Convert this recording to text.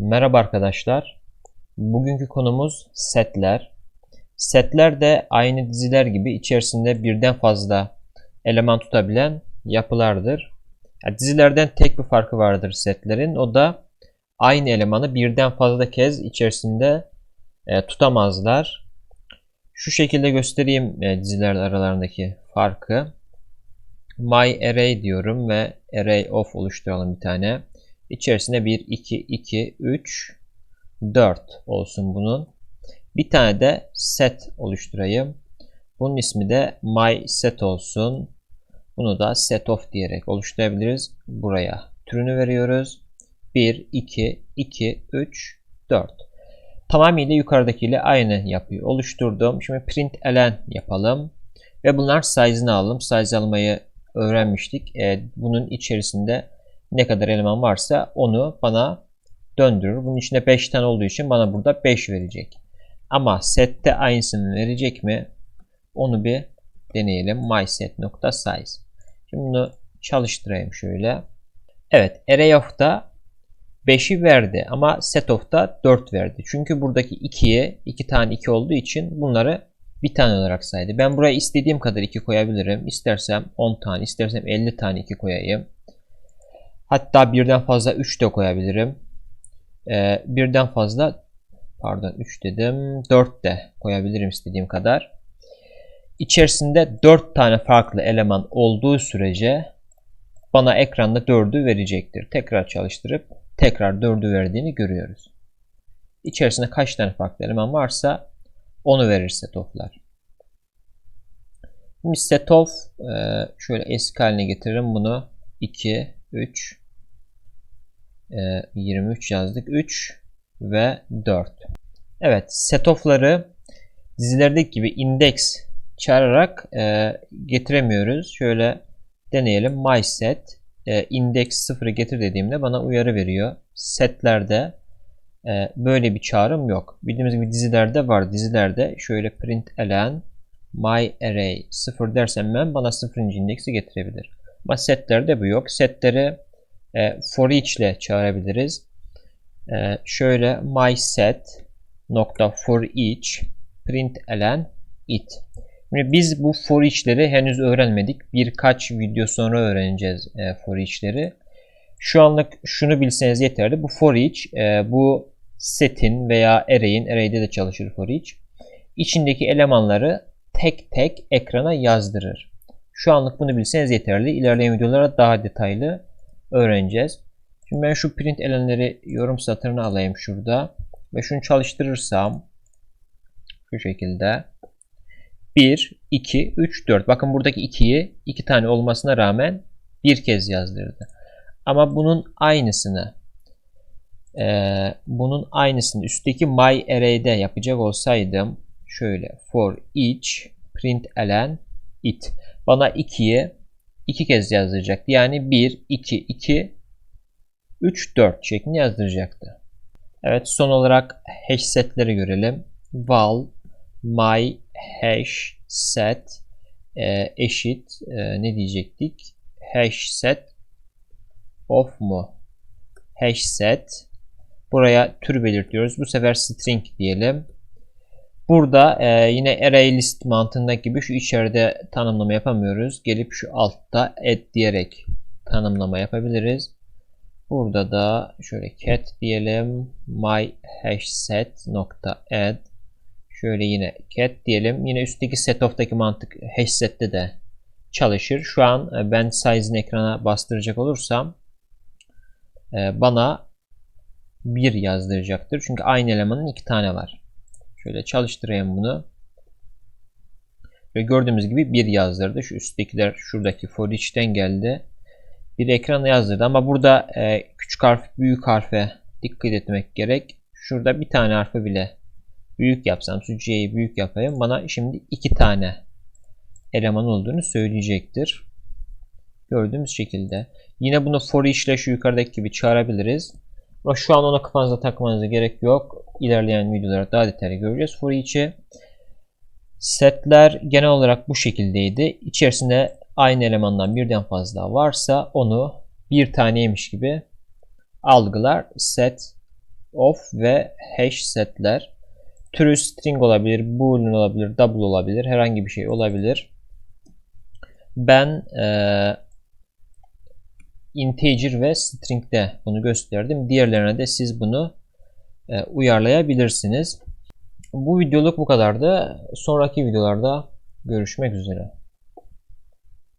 Merhaba arkadaşlar. Bugünkü konumuz setler. Setler de aynı diziler gibi içerisinde birden fazla eleman tutabilen yapılardır. Yani dizilerden tek bir farkı vardır setlerin. O da aynı elemanı birden fazla kez içerisinde e, tutamazlar. Şu şekilde göstereyim e, diziler aralarındaki farkı. My array diyorum ve array of oluşturalım bir tane. İçerisinde 1, 2, 2, 3, 4 olsun bunun. Bir tane de set oluşturayım. Bunun ismi de my set olsun. Bunu da set of diyerek oluşturabiliriz. Buraya türünü veriyoruz. 1, 2, 2, 3, 4. Tamamıyla yukarıdakiyle aynı yapıyı oluşturdum. Şimdi print elen yapalım. Ve bunlar size'ını alalım. Size almayı öğrenmiştik. E, bunun içerisinde ne kadar eleman varsa onu bana döndürür. Bunun içinde 5 tane olduğu için bana burada 5 verecek. Ama sette aynısını verecek mi? Onu bir deneyelim. mySet.size. Şimdi bunu çalıştırayım şöyle. Evet, array of'ta 5'i verdi ama set of'ta 4 verdi. Çünkü buradaki 2'ye 2 tane 2 olduğu için bunları bir tane olarak saydı. Ben buraya istediğim kadar 2 koyabilirim. İstersem 10 tane, istersem 50 tane 2 koyayım. Hatta birden fazla 3 de koyabilirim. Ee, birden fazla pardon 3 dedim 4 de koyabilirim istediğim kadar. İçerisinde 4 tane farklı eleman olduğu sürece bana ekranda 4'ü verecektir. Tekrar çalıştırıp tekrar 4'ü verdiğini görüyoruz. İçerisinde kaç tane farklı eleman varsa onu verir setoflar. Şimdi setof e, şöyle eski haline getiririm bunu 2 3 23 yazdık 3 ve 4. Evet setofları dizilerdeki gibi indeks çağırarak e, getiremiyoruz. Şöyle deneyelim. My set e, index 0'ı getir dediğimde bana uyarı veriyor. Setlerde e, böyle bir çağrım yok. Bildiğimiz gibi dizilerde var. Dizilerde şöyle print elen my array 0 dersem ben bana 0. indeksi getirebilir. Ama setlerde bu yok. Setleri e, for each ile çağırabiliriz. E, şöyle my set nokta for each print elen it. Şimdi biz bu for each'leri henüz öğrenmedik. Birkaç video sonra öğreneceğiz e, for each'leri. Şu anlık şunu bilseniz yeterli. Bu for each e, bu setin veya array'in array'de de çalışır for each. İçindeki elemanları tek tek ekrana yazdırır. Şu anlık bunu bilseniz yeterli. İlerleyen videolara daha detaylı öğreneceğiz. Şimdi ben şu print elenleri yorum satırına alayım şurada. Ve şunu çalıştırırsam şu şekilde 1, 2, 3, 4. Bakın buradaki 2'yi 2 tane olmasına rağmen bir kez yazdırdı. Ama bunun aynısını e, bunun aynısını üstteki my array'de yapacak olsaydım şöyle for each print elen it bana 2'yi 2 kez yazdıracaktı. Yani 1, 2, 2, 3, 4 şeklinde yazdıracaktı. Evet son olarak hash setleri görelim. val my hash set e, eşit e, ne diyecektik? Hash set of mu? Hash set buraya tür belirtiyoruz. Bu sefer string diyelim. Burada e, yine array list mantığındaki gibi şu içeride tanımlama yapamıyoruz. Gelip şu altta add diyerek tanımlama yapabiliriz. Burada da şöyle cat diyelim. My hash set nokta add. Şöyle yine cat diyelim. Yine üstteki set of'taki mantık hash set'te de çalışır. Şu an e, ben size'ını ekrana bastıracak olursam e, bana 1 yazdıracaktır. Çünkü aynı elemanın iki tane var. Şöyle çalıştırayım bunu. Ve gördüğümüz gibi bir yazdırdı. Şu üsttekiler şuradaki for each'ten geldi. Bir ekrana yazdırdı ama burada e, küçük harf büyük harfe dikkat etmek gerek. Şurada bir tane harfi bile büyük yapsam, şu C'yi büyük yapayım. Bana şimdi iki tane eleman olduğunu söyleyecektir. Gördüğümüz şekilde. Yine bunu for each ile şu yukarıdaki gibi çağırabiliriz. Ama şu an ona kafanıza takmanıza gerek yok. İlerleyen videolarda daha detaylı göreceğiz. For each'i setler genel olarak bu şekildeydi. İçerisinde aynı elemandan birden fazla varsa onu bir taneymiş gibi algılar set of ve hash setler. Türü string olabilir, boolean olabilir, double olabilir, herhangi bir şey olabilir. Ben eee integer ve string'de bunu gösterdim. Diğerlerine de siz bunu uyarlayabilirsiniz. Bu videoluk bu kadardı. Sonraki videolarda görüşmek üzere.